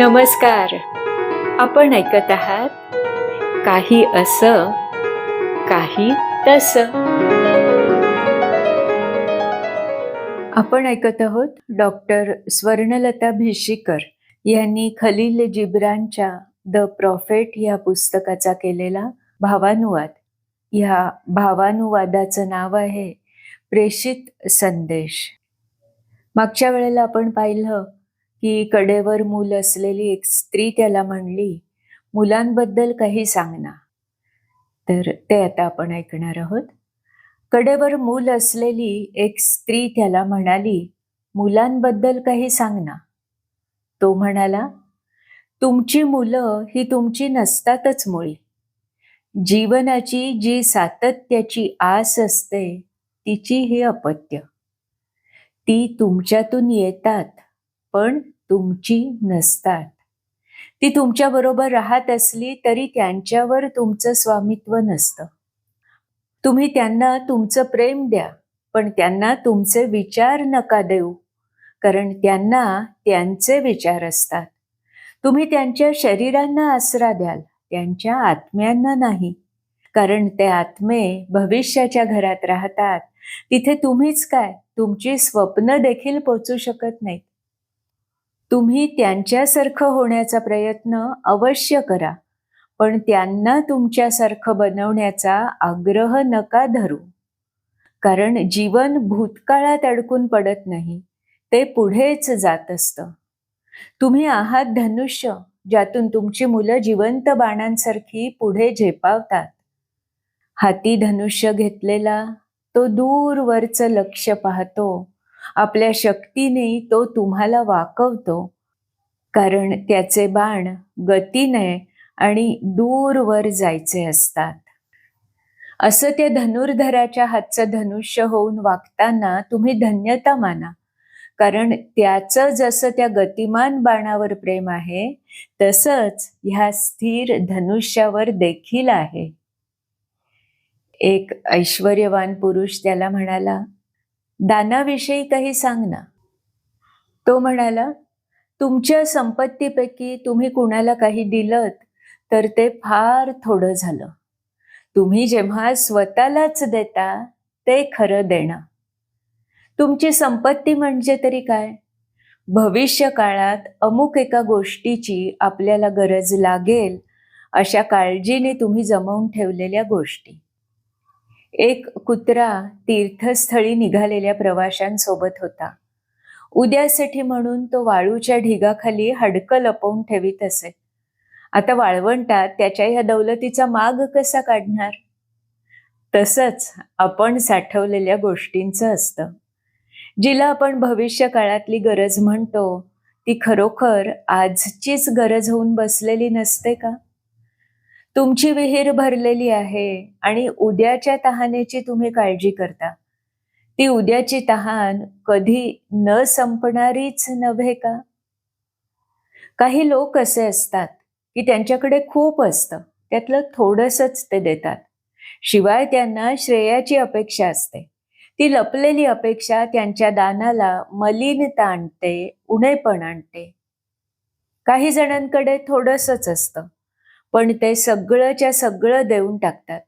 नमस्कार. आपण ऐकत आहात काही असं काही तस. आपण ऐकत आहोत डॉक्टर स्वर्णलता भिशीकर यांनी खलील जिब्रानच्या द प्रॉफेट या पुस्तकाचा केलेला भावानुवाद. ह्या भावानुवादाचं नाव आहे प्रेषित संदेश. मागच्या वेळेला आपण पाहिलं की कडेवर मूल असलेली एक स्त्री त्याला म्हणली मुलांबद्दल काही सांगना तर ते आता आपण ऐकणार आहोत. कडेवर मूल असलेली एक स्त्री त्याला म्हणाली मुलांबद्दल काही सांगना तो म्हणाला तुमची मुलं ही तुमची नसतातच मुळी. जीवनाची जी सातत्याची आस असते तिची ही अपत्य. ती तुमच्यातून येतात पण तुमची नसतात. ती तुमच्या बरोबर राहत असली तरी त्यांच्यावर तुमचं स्वामित्व नसतं. तुम्ही त्यांना तुमचं प्रेम द्या पण त्यांना तुमचे विचार नका देऊ कारण त्यांना त्यांचे विचार असतात. तुम्ही त्यांच्या शरीरांना आसरा द्याल त्यांच्या आत्म्यांना नाही कारण ते आत्मे भविष्याच्या घरात राहतात. तिथे तुम्हीच काय तुमची स्वप्न देखील पोचू शकत नाहीत. तुम्ही त्यांच्यासारखं होण्याचा प्रयत्न अवश्य करा पण त्यांना तुमच्यासारखं बनवण्याचा आग्रह नका धरू. कारण जीवन भूतकाळात अडकून पडत नाही ते पुढेच जात असतं. तुम्ही आहात धनुष्य ज्यातून तुमची मुलं जिवंत बाणांसारखी पुढे झेपावतात. हाती धनुष्य घेतलेला तो दूरवरचं लक्ष पाहतो आपल्या शक्तीने तो तुम्हाला वाकवतो. कारण त्याचे बाण गतीने आणि दूरवर जायचे असतात. असं त्या धनुर्धराच्या हातचं धनुष्य होऊन वागताना तुम्ही धन्यता माना. कारण त्याचं जसं त्या गतिमान बाणावर प्रेम आहे तसंच ह्या स्थिर धनुष्यावर देखील आहे. एक ऐश्वर्यवान पुरुष त्याला म्हणाला दानाविषयी काही सांग ना. तो म्हणाला तुमच्या संपत्तीपैकी तुम्ही कुणाला काही दिलं तर ते फार थोडं झालं. तुम्ही जेव्हा स्वतःलाच देता ते खरं देणं तुमची संपत्ती म्हणजे तरी काय? भविष्य काळात अमुक एका गोष्टीची आपल्याला गरज लागेल अशा काळजीने तुम्ही जमवून ठेवलेल्या गोष्टी. एक कुत्रा तीर्थस्थळी निघालेल्या प्रवाशांसोबत होता. उद्यासाठी म्हणून तो वाळूच्या ढिगाखाली हडकं लपवून ठेवीत असे. आता वाळवंटात त्याच्या ह्या दौलतीचा माग कसा काढणार? तसंच आपण साठवलेल्या गोष्टींचं असतं. जिला आपण भविष्य काळातली गरज म्हणतो ती खरोखर आजचीच गरज होऊन बसलेली नसते का? तुमची विहीर भरलेली आहे आणि उद्याच्या तहानेची तुम्ही काळजी करता. ती उद्याची तहान कधी न संपणारीच नव्हे का? काही लोक असे असतात की त्यांच्याकडे खूप असतं त्यातलं थोडंसंच ते देतात. शिवाय त्यांना श्रेयाची अपेक्षा असते. ती लपलेली अपेक्षा त्यांच्या दानाला मलिनता आणते उणेपण आणते. काही जणांकडे थोडंसंच असतं. पण ते सगळंच्या सगळं देऊन टाकतात.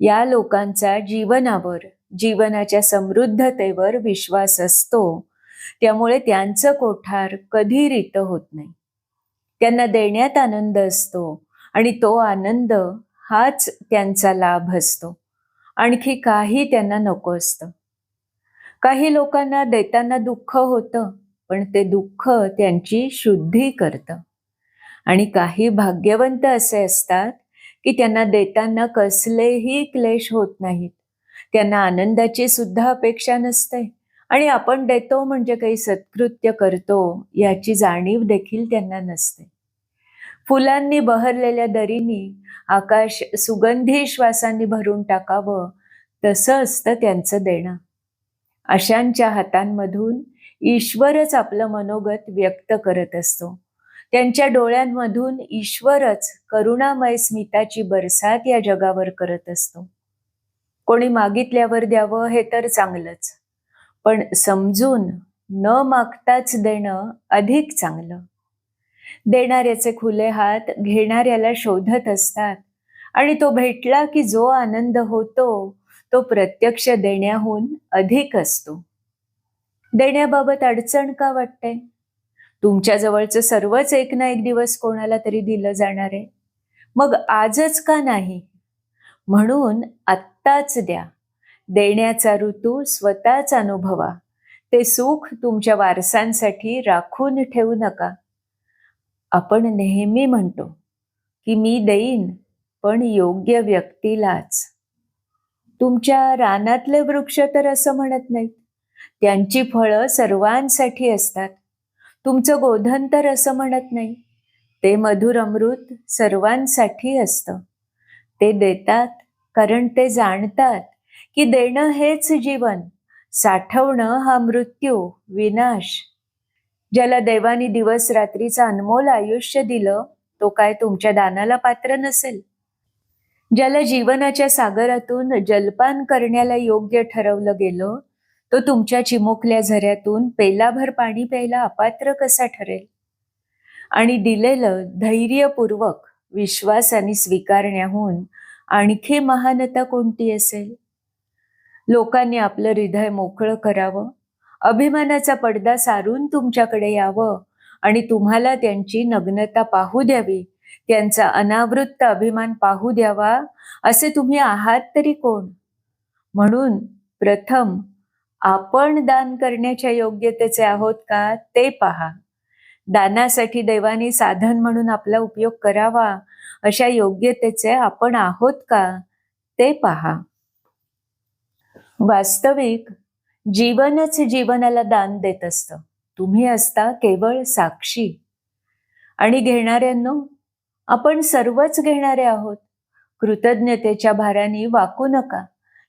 या लोकांचा जीवनावर जीवनाच्या समृद्धतेवर विश्वास असतो. त्यामुळे त्यांचं कोठार कधी रित होत नाही. त्यांना देण्यात आनंद असतो आणि तो आनंद हाच त्यांचा लाभ असतो. आणखी काही त्यांना नको असतं. काही लोकांना देताना दुःख होतं पण ते दुःख त्यांची शुद्धी करतं. आणि काही भाग्यवंत असे असतात की त्यांना देताना कसलेही क्लेश होत नाहीत. त्यांना आनंदाची सुद्धा अपेक्षा नसते. आणि आपण देतो म्हणजे काही सत्कृत्य करतो याची जाणीव देखील त्यांना नसते. फुलांनी बहरलेल्या दरीनी आकाश सुगंधी श्वासांनी भरून टाकावं तसं असतं त्यांचं देणं. अशांच्या हातांमधून ईश्वरच आपलं मनोगत व्यक्त करत असतो. त्यांच्या डोळ्यांमधून ईश्वरच करुणामय स्मिताची बरसात या जगावर करत असतो. कोणी मागितल्यावर द्यावं हे तर चांगलंच पण समजून न मागताच देणं अधिक चांगलं. देणाऱ्याचे खुले हात घेणाऱ्याला शोधत असतात आणि तो भेटला की जो आनंद होतो तो प्रत्यक्ष देण्याहून अधिक असतो. देण्याबाबत अडचण का वाटते? तुमच्या जवळचं सर्वच एक ना एक दिवस कोणाला तरी दिलं जाणार आहे? मग आजच का नाही? म्हणून आत्ताच द्या. देण्याचा ऋतू स्वतःच अनुभवा. ते सुख तुमच्या वारसांसाठी राखून ठेवू नका. आपण नेहमी म्हणतो की मी देईन पण योग्य व्यक्तीलाच. तुमच्या रानातले वृक्ष तर असं म्हणत नाहीत. त्यांची फळं सर्वांसाठी असतात. तुमचं गोधन तर असं म्हणत नाही. ते मधुर अमृत सर्वांसाठी असतं. ते देतात कारण ते जाणतात की देणं हेच जीवन. साठवणं हा मृत्यू विनाश. ज्याला देवानी दिवस रात्रीचं अनमोल आयुष्य दिलं तो काय तुमच्या दानाला पात्र नसेल? ज्याला जीवनाच्या सागरातून जलपान करण्याला योग्य ठरवलं गेलं तो तुमच्या चिमुकल्या झऱ्यातून पेलाभर पाणी प्यायला अपात्र कसा ठरेल? आणि दिलेलं धैर्यपूर्वक विश्वासाने स्वीकारण्याहून आणखी महानता कोणती असेल? लोकांनी आपलं हृदय मोकळं करावं अभिमानाचा पडदा सारून तुमच्याकडे यावं आणि तुम्हाला त्यांची नग्नता पाहू द्यावी त्यांचा अनावृत्त अभिमान पाहू द्यावा असे तुम्ही आहात तरी कोण? म्हणून प्रथम आपण दान करण्याच्या योग्यतेचे आहोत का ते पहा. दानासाठी देवाने साधन म्हणून आपला उपयोग करावा अशा योग्यतेचे आपण आहोत का ते पहा. वास्तविक जीवनच जीवनाला दान देत असतं. तुम्ही असता केवळ साक्षी. आणि घेणाऱ्यांनो आपण सर्वच घेणारे आहोत. कृतज्ञतेच्या भाराने वाकू नका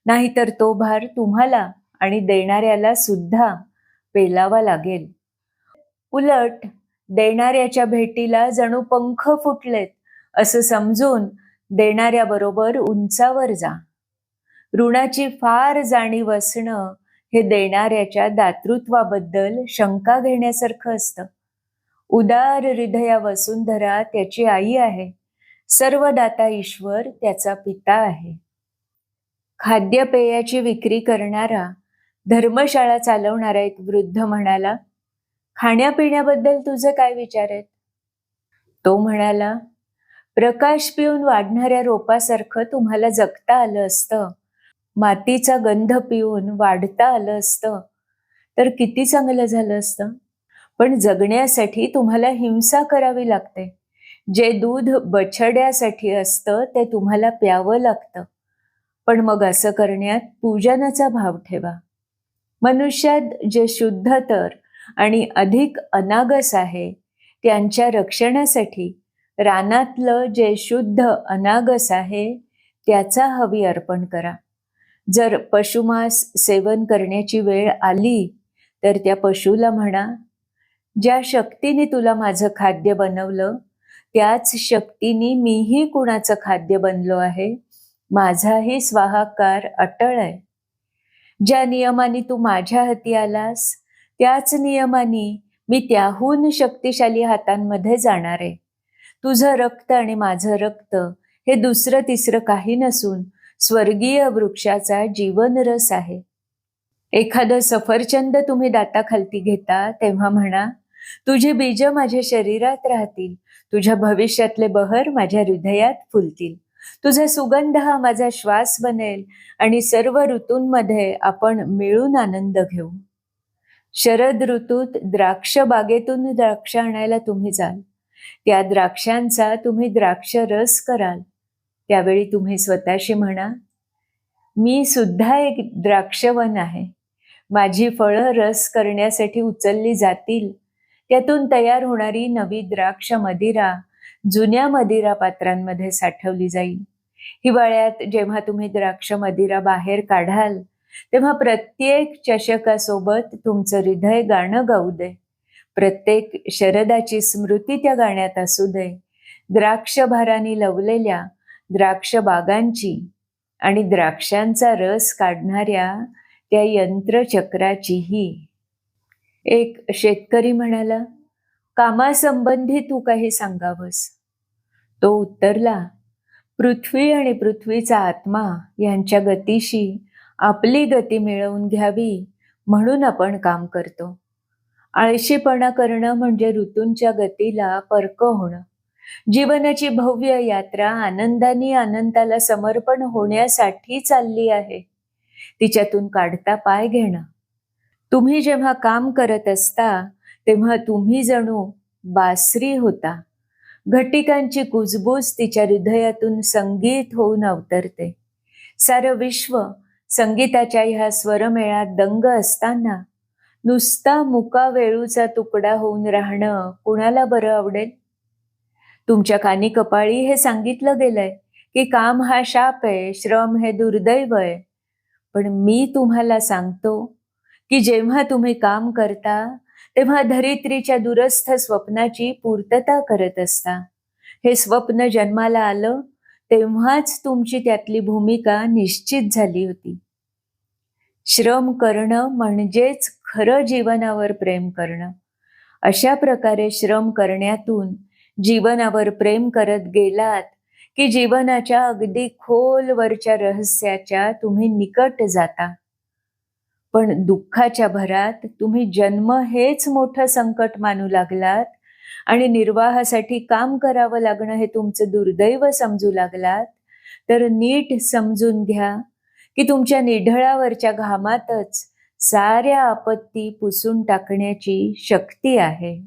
नाहीतर तो भार तुम्हाला आणि देणाऱ्याला सुद्धा पेलावा लागेल. उलट देणाऱ्याच्या भेटीला जणू पंख फुटलेत असं समजून देणाऱ्याबरोबर उंचावर जा. ऋणाची फार जाणीव असणं हे देणाऱ्याच्या दातृत्वाबद्दल शंका घेण्यासारखं असतं. उदार हृदया वसुंधरा त्याची आई आहे. सर्व दाता ईश्वर त्याचा पिता आहे. खाद्यपेयाची विक्री करणारा धर्मशाळा चालवणारा एक वृद्ध म्हणाला खाण्यापिण्याबद्दल तुझं काय विचार आहेत? तो म्हणाला प्रकाश पिऊन वाढणाऱ्या रोपासारखं तुम्हाला जगता आलं असतं. मातीचा गंध पिऊन वाढता आलं असतं. तर किती चांगलं झालं असतं. पण जगण्यासाठी तुम्हाला हिंसा करावी लागते. जे दूध बछड्यासाठी असतं ते तुम्हाला प्यावं लागतं. पण मग असं करण्यात पूजनाचा भाव ठेवा. मनुष्यात जे शुद्ध तर आणि अधिक अनागस आहे त्यांच्या रक्षणासाठी रानातलं जे शुद्ध अनागस आहे त्याचा हवी अर्पण करा. जर पशुमास सेवन करण्याची वेळ आली तर त्या पशुला म्हणा ज्या शक्तीने तुला माझं खाद्य बनवलं त्याच शक्तीने मीही कुणाचं खाद्य बनलो आहे. माझाही स्वाहाकार अटळ आहे. ज्या नियमाने तू माझ्या हाती आलास त्याच नियमाने मी त्याहून शक्तिशाली हातांमध्ये जाणार आहे. तुझं रक्त आणि माझं रक्त हे दुसरं तिसरं काही नसून स्वर्गीय वृक्षाचा जीवनरस आहे. एखादं सफरचंद तुम्ही दाताखालती घेता तेव्हा म्हणा तुझी बीज माझ्या शरीरात राहतील तुझ्या भविष्यातले बहर माझ्या हृदयात फुलतील. तुझा सुगंध हा माझा श्वास बनेल आणि सर्व ऋतूंमध्ये आपण मिळून आनंद घेऊ. शरद ऋतूत द्राक्ष बागेतून द्राक्ष आणायला तुम्ही जाल. त्या द्राक्षांचा तुम्ही द्राक्ष रस कराल. त्यावेळी तुम्ही स्वतःशी म्हणा मी सुद्धा एक द्राक्षवन आहे. माझी फळं रस करण्यासाठी उचलली जातील. त्यातून तयार होणारी नवी द्राक्ष मदिरा जुन्या मदिरा पात्रांमध्ये साठवली जाईल. हिवाळ्यात जेव्हा तुम्ही द्राक्ष मदिरा बाहेर काढाल तेव्हा प्रत्येक चषकासोबत तुमचं हृदय गाणं गाऊ दे. प्रत्येक शरदाची स्मृती त्या गाण्यात असू दे. द्राक्षभाराने लवलेल्या द्राक्ष बागांची आणि द्राक्षांचा रस काढणाऱ्या त्या यंत्रचक्राचीही. एक शेतकरी म्हणाला कामासंबंधी तू काही सांगावंस? तो उत्तरला पृथ्वी आणि पृथ्वीचा आत्मा यांच्या गतीशी आपली गती मिळवून घ्यावी म्हणून आपण काम करतो. आळशीपणा करणं म्हणजे ऋतूंच्या गतीला पर्क होणं. जीवनाची भव्य यात्रा आनंदाने आनंदाला समर्पण होण्यासाठी चालली आहे. तिच्यातून काढता पाय घेणं. तुम्ही जेव्हा काम करत असता तेव्हा तुम्ही जणू बासरी होता. घटिकांची कुजबूज तिच्या हृदयातून संगीत होऊन अवतरते. सारं विश्व संगीताच्या ह्या स्वरमेळात दंग असताना नुसता मुका वेळूचा तुकडा होऊन राहणं कुणाला बरं आवडेल? तुमच्या कानी कपाळी हे सांगितलं गेलंय की काम हा शाप आहे श्रम हे दुर्दैव आहे. पण मी तुम्हाला सांगतो की जेव्हा तुम्ही काम करता तेव्हा धरित्रीच्या दुरस्थ स्वप्नाची पूर्तता करत असता. हे स्वप्न जन्माला आलं तेव्हाच तुमची त्यातली भूमिका निश्चित झाली होती. श्रम करणं म्हणजेच खरं जीवनावर प्रेम करणं. अशा प्रकारे श्रम करण्यातून जीवनावर प्रेम करत गेलात की जीवनाच्या अगदी खोलवरच्या रहस्याच्या तुम्ही निकट जाता. पण दुःखाच्या भरात तुम्ही जन्म हेच मोठं संकट मानू लागलात आणि निर्वाहासाठी काम करावं लागणं हे तुमचं दुर्दैव समजू लागलात. तर नीट समजून घ्या की तुमच्या निढळावरच्या घामातच साऱ्या आपत्ती पुसून टाकण्याची शक्ती आहे.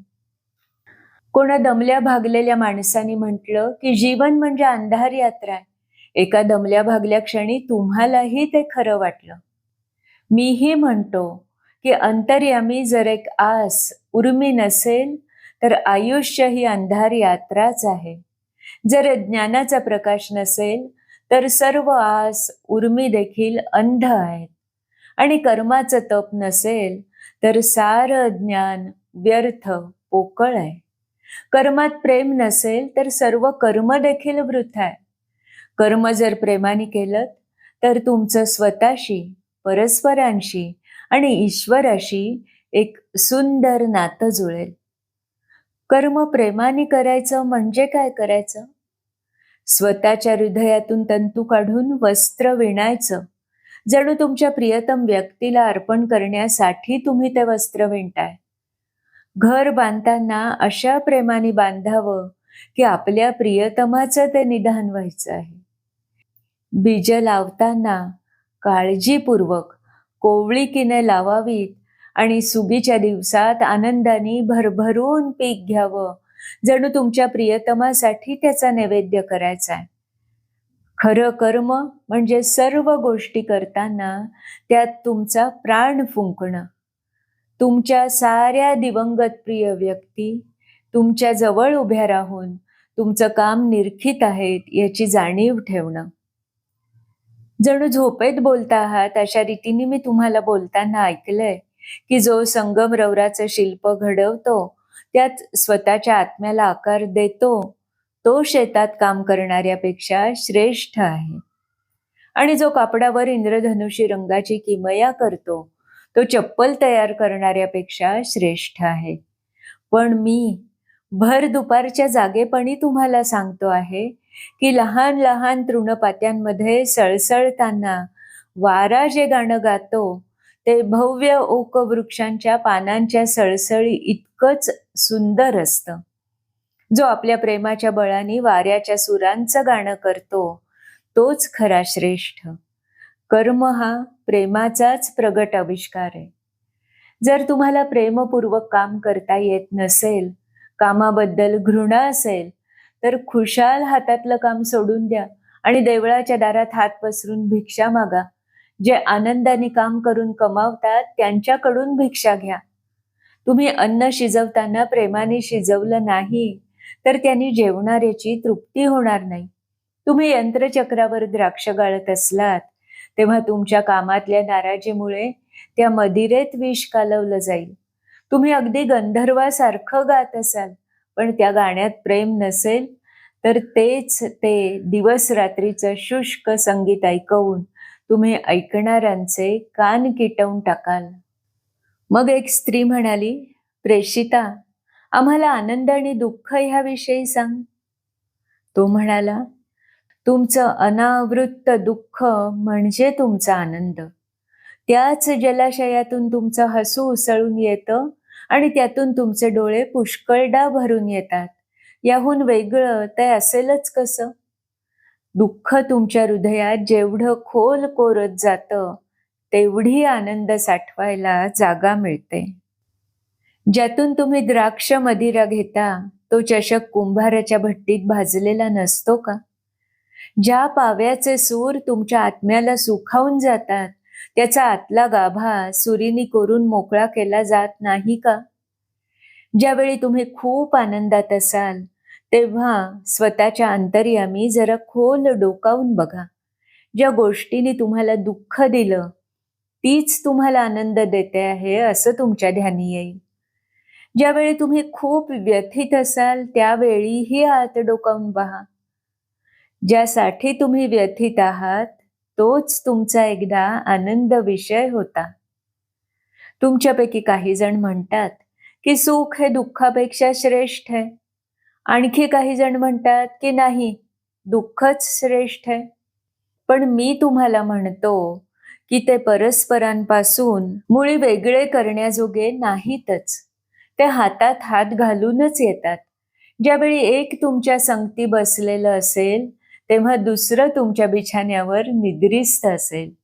कोणा दमल्या भागलेल्या माणसाने म्हटलं की जीवन म्हणजे अंधार यात्रा. आहे एका दमल्या भागल्या क्षणी तुम्हालाही ते खरं वाटलं. मीही म्हणतो की अंतर्यामी जर एक आस उर्मी नसेल तर आयुष्य ही अंधार यात्राच आहे. जर ज्ञानाचा प्रकाश नसेल तर सर्व आस उर्मी देखील अंध आहेत. आणि कर्माचं तप नसेल तर सारं ज्ञान व्यर्थ पोकळ आहे. कर्मात प्रेम नसेल तर सर्व कर्म देखील वृथ आहे. कर्म जर प्रेमाने केलं तर तुमचं स्वतःशी परस्परांशी आणि ईश्वराशी एक सुंदर नातं जुळेल. कर्म प्रेमाने करायचं म्हणजे काय करायचं? स्वतःच्या हृदयातून तंतू काढून वस्त्र विणायचं. जणू तुमच्या प्रियतम व्यक्तीला अर्पण करण्यासाठी तुम्ही ते वस्त्र विणताय. घर बांधताना अशा प्रेमाने बांधावं की आपल्या प्रियतमाचं ते निदान व्हायचं आहे. बीज लावताना काळजीपूर्वक कोवळीकीने लावावीत आणि सुगीच्या दिवसात आनंदाने भरभरून पीक घ्यावं. जणू तुमच्या प्रियतमासाठी त्याचा नैवेद्य करायचा आहे. खरं कर्म म्हणजे सर्व गोष्टी करताना त्यात तुमचा प्राण फुंकणं. तुमच्या साऱ्या दिवंगत प्रिय व्यक्ती तुमच्या जवळ उभ्या राहून तुमचं काम निरखित आहेत याची जाणीव ठेवणं. जणू झोपेत बोलता आहात अशा रीतीने मी तुम्हाला बोलताना ऐकलंय की जो संगम रवराचं शिल्प घडवतो त्यात स्वतःच्या आत्म्याला आकार देतो तो शेतात काम करणाऱ्यापेक्षा श्रेष्ठ आहे. आणि जो कापडावर इंद्रधनुषी रंगाची किमया करतो तो चप्पल तयार करणाऱ्यापेक्षा श्रेष्ठ आहे. पण मी भर दुपारच्या जागेपणी तुम्हाला सांगतो आहे की लहान लहान तृणपात्यांमध्ये सळसळताना वारा जे गाणं गातो ते भव्य ओक वृक्षांच्या पानांच्या सळसळी इतकंच सुंदर असतं. जो आपल्या प्रेमाच्या बळाने वाऱ्याच्या सुरांचं गाणं करतो तोच खरा श्रेष्ठ. कर्म हा प्रेमाचाच प्रगट आविष्कार आहे. जर तुम्हाला प्रेमपूर्वक काम करता येत नसेल कामाबद्दल घृणा असेल तर खुशाल हातातलं काम सोडून द्या आणि देवळाच्या दारात हात पसरून भिक्षा मागा. जे आनंदाने काम करून कमावतात त्यांच्याकडून भिक्षा घ्या. तुम्ही अन्न शिजवताना प्रेमाने शिजवलं नाही तर त्यांनी जेवणाऱ्याची तृप्ती होणार नाही. तुम्ही यंत्रचक्रावर द्राक्ष गाळत असलात तेव्हा तुमच्या कामातल्या नाराजीमुळे त्या मदिरेत विष कालवलं जाईल. तुम्ही अगदी गंधर्वासारखं गात असाल. पण त्या गाण्यात प्रेम नसेल तर तेच ते दिवस रात्रीचं शुष्क संगीत ऐकवून तुम्ही ऐकणाऱ्यांचे कान किटवून टाकाल. मग एक स्त्री म्हणाली प्रेषिता आम्हाला आनंद आणि दुःख ह्याविषयी सांग. तो म्हणाला तुमचं अनावृत्त दुःख म्हणजे तुमचा आनंद. त्याच जलाशयातून तुमचं हसू उसळून येतं आणि त्यातून तुमचे डोळे पुष्कळदा भरून येतात. याहून वेगळं ते असेलच कसं? दुःख तुमच्या हृदयात जेवढं खोल कोरत जातं तेवढी आनंद साठवायला जागा मिळते. ज्यातून तुम्ही द्राक्ष मदिरा घेता तो चषक कुंभाराच्या भट्टीत भाजलेला नसतो का? ज्या पाव्याचे सूर तुमच्या आत्म्याला सुखावून जातात त्याचा आतला गाभा सुरीनी कोरून मोकळा केला जात नाही का? ज्यावेळी तुम्ही खूप आनंदात असाल तेव्हा स्वतःच्या अंतर्यामी जरा खोल डोकावून बघा. ज्या गोष्टीने तुम्हाला दुःख दिलं तीच तुम्हाला आनंद देते आहे असं तुमच्या ध्यानी येईल. ज्यावेळी तुम्ही खूप व्यथित असाल त्यावेळीही आत डोकावून पहा ज्यासाठी तुम्ही व्यथित आहात तोच तुमचा एकदा आनंद विषय होता. तुमच्यापैकी काही जण म्हणतात की सुख हे दुःखापेक्षा श्रेष्ठ आहे. आणखी काही जण म्हणतात की नाही दुःखच श्रेष्ठ आहे. पण मी तुम्हाला म्हणतो की ते परस्परांपासून मुळी वेगळे करण्याजोगे नाहीतच. ते हातात हात घालूनच येतात. ज्यावेळी एक तुमच्या संगती बसलेलं असेल तेव्हा दुसरं तुमच्या बिछाण्यावर निद्रिस्त असेल.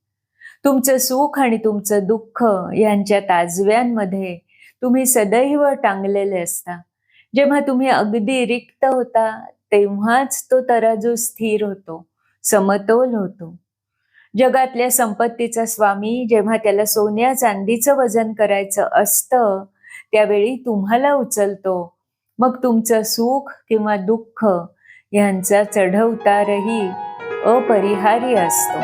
तुमचं सुख आणि तुमचं दुःख यांच्या ताजव्यांमध्ये तुम्ही सदैव टांगलेले असता. जेव्हा तुम्ही अगदी रिक्त होता तेव्हाच तो तराजू स्थिर होतो समतोल होतो. जगातल्या संपत्तीचा स्वामी जेव्हा त्याला सोन्या चांदीचं वजन करायचं असतं त्यावेळी तुम्हाला उचलतो. मग तुमचं सुख किंवा दुःख यांचा चढउतारही अपरिहार्य असतो.